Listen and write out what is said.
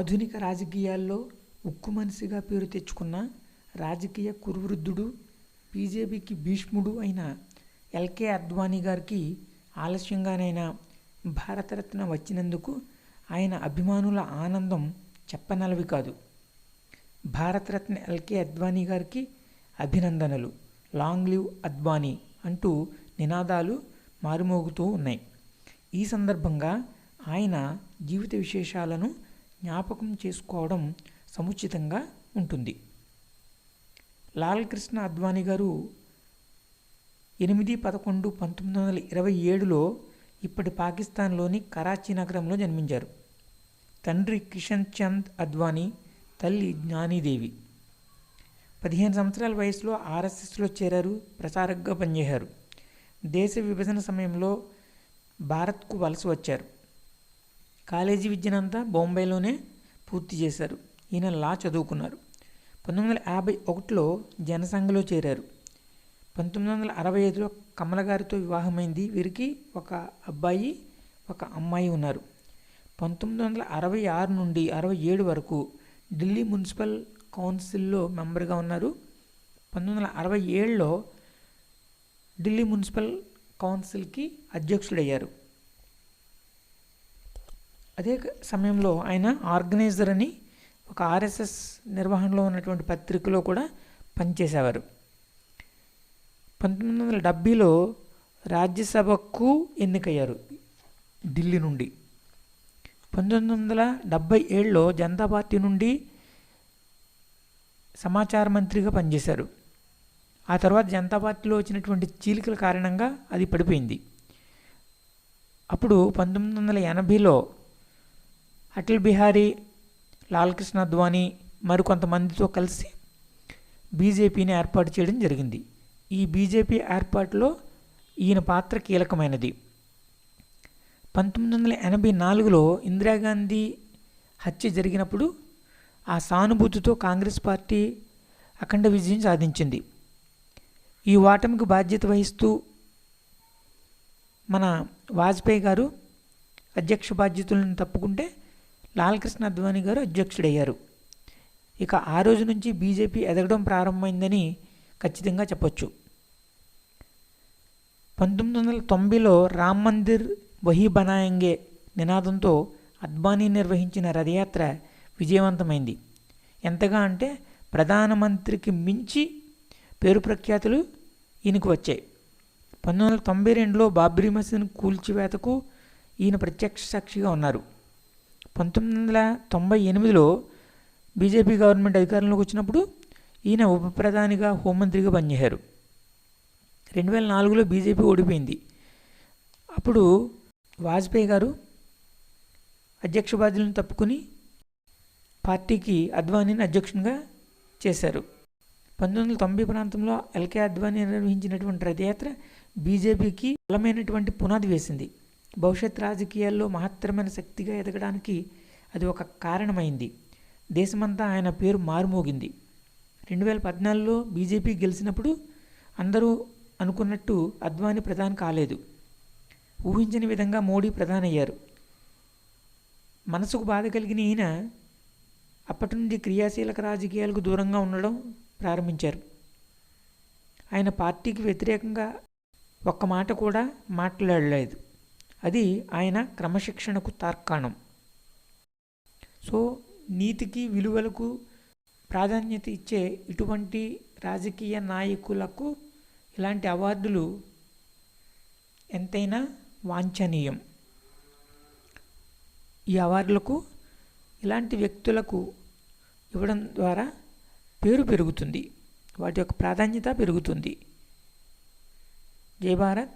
ఆధునిక రాజకీయాల్లో ఉక్కు మనిషిగా పేరు తెచ్చుకున్న రాజకీయ కురువృద్ధుడు బీజేపీకి భీష్ముడు అయిన ఎల్కే అద్వానీ గారికి ఆలస్యంగానైనా భారతరత్న వచ్చినందుకు ఆయన అభిమానుల ఆనందం చెప్పనలవి కాదు. భారతరత్న ఎల్కే అద్వానీ గారికి అభినందనలు. లాంగ్ లివ్ అద్వానీ అంటూ నినాదాలు మారుమోగుతూ ఉన్నాయి. ఈ సందర్భంగా ఆయన జీవిత విశేషాలను జ్ఞాపకం చేసుకోవడం సముచితంగా ఉంటుంది. లాలకృష్ణ అద్వానీ గారు ఎనిమిది పదకొండు పంతొమ్మిది వందల ఇరవై ఏడులో ఇప్పటి పాకిస్తాన్లోని కరాచీ నగరంలో జన్మించారు. తండ్రి కిషన్ చంద్ అద్వానీ తల్లి జ్ఞానీదేవి. పదిహేను సంవత్సరాల వయసులో ఆర్ఎస్ఎస్లో చేరారు ప్రచారకగా పనిచేశారు. దేశ విభజన సమయంలో భారత్కు వలస వచ్చారు. కాలేజీ విద్యనంతా బొంబాయిలోనే పూర్తి చేశారు. ఈయన లా చదువుకున్నారు. పంతొమ్మిది వందల యాభై ఒకటిలో జనసంఘలో చేరారు. పంతొమ్మిది వందల అరవై ఐదులో కమల గారితో వివాహమైంది. వీరికి ఒక అబ్బాయి ఒక అమ్మాయి ఉన్నారు. పంతొమ్మిది వందల అరవై ఆరు నుండి అరవై ఏడు వరకు ఢిల్లీ మున్సిపల్ కౌన్సిల్లో మెంబర్గా ఉన్నారు. పంతొమ్మిది వందల అరవై ఏడులో ఢిల్లీ మున్సిపల్ కౌన్సిల్కి అధ్యక్షుడయ్యారు. అదే సమయంలో ఆయన ఆర్గనైజర్ అని ఒక ఆర్ఎస్ఎస్ నిర్వహణలో ఉన్నటువంటి పత్రికలో కూడా పనిచేసేవారు. పంతొమ్మిది వందల డెబ్భైలో రాజ్యసభకు ఎన్నికయ్యారు ఢిల్లీ నుండి. పంతొమ్మిది వందల డెబ్భై ఏడులో జనతా పార్టీ నుండి సమాచార మంత్రిగా పనిచేశారు. ఆ తర్వాత జనతా పార్టీలో వచ్చినటువంటి చీలికల కారణంగా అది పడిపోయింది. అప్పుడు పంతొమ్మిది వందల ఎనభైలో అటల్ బిహారీ లాల్కృష్ణ అద్వానీ మరికొంతమందితో కలిసి బీజేపీని ఏర్పాటు చేయడం జరిగింది. ఈ బీజేపీ ఏర్పాటులో ఈయన పాత్ర కీలకమైనది. పంతొమ్మిది వందల ఎనభై నాలుగులో ఇందిరాగాంధీ హత్య జరిగినప్పుడు ఆ సానుభూతితో కాంగ్రెస్ పార్టీ అఖండ విజయం సాధించింది. ఈ ఓటమికి బాధ్యత వహిస్తూ మన వాజ్పేయి గారు అధ్యక్ష బాధ్యతలను తప్పుకుంటే లాల్కృష్ణ అద్వానీ గారు అధ్యక్షుడయ్యారు. ఇక ఆ రోజు నుంచి బీజేపీ ఎదగడం ప్రారంభమైందని ఖచ్చితంగా చెప్పొచ్చు. పంతొమ్మిది వందల తొంభైలో రామ్ మందిర్ వహీ బనాయంగే నినాదంతో అద్వానీ నిర్వహించిన రథయాత్ర విజయవంతమైంది. ఎంతగా అంటే ప్రధానమంత్రికి మించి పేరు ప్రఖ్యాతులు ఈయనకు వచ్చాయి. పంతొమ్మిది వందల తొంభై రెండులో బాబ్రీ మసీద్ కూల్చివేతకు ఈయన ప్రత్యక్ష సాక్షిగా ఉన్నారు. పంతొమ్మిది వందల తొంభై ఎనిమిదిలో బీజేపీ గవర్నమెంట్ అధికారంలోకి వచ్చినప్పుడు ఈయన ఉప ప్రధానిగా హోంమంత్రిగా పనిచేశారు. రెండు వేల నాలుగులో బీజేపీ ఓడిపోయింది. అప్పుడు వాజ్పేయి గారు అధ్యక్ష బాధ్యులను తప్పుకుని పార్టీకి అద్వానీని అధ్యక్షునిగా చేశారు. పంతొమ్మిది వందల తొంభై ప్రాంతంలో ఎల్కే అద్వానీ నిర్వహించినటువంటి రథయాత్ర బీజేపీకి బలమైనటువంటి పునాది వేసింది. భవిష్యత్ రాజకీయాల్లో మహత్తరమైన శక్తిగా ఎదగడానికి అది ఒక కారణమైంది. దేశమంతా ఆయన పేరు మారుమోగింది. రెండు వేల పద్నాలుగులో బీజేపీ గెలిచినప్పుడు అందరూ అనుకున్నట్టు అద్వానీ ప్రధాని కాలేదు. ఊహించని విధంగా మోడీ ప్రధాని అయ్యారు మనసుకు బాధ కలిగిన ఈయన అప్పటి నుండి క్రియాశీలక రాజకీయాలకు దూరంగా ఉండడం ప్రారంభించారు. ఆయన పార్టీకి వ్యతిరేకంగా ఒక్క మాట కూడా మాట్లాడలేదు. అది ఆయన క్రమశిక్షణకు తార్కాణం. సో నీతికి విలువలకు ప్రాధాన్యత ఇచ్చే ఇటువంటి రాజకీయ నాయకులకు ఇలాంటి అవార్డులు ఎంతైనా వాంఛనీయం. ఈ అవార్డులకు ఇలాంటి వ్యక్తులకు ఇవ్వడం ద్వారా పేరు పెరుగుతుంది. వాటి యొక్క ప్రాధాన్యత పెరుగుతుంది. జై భారత్.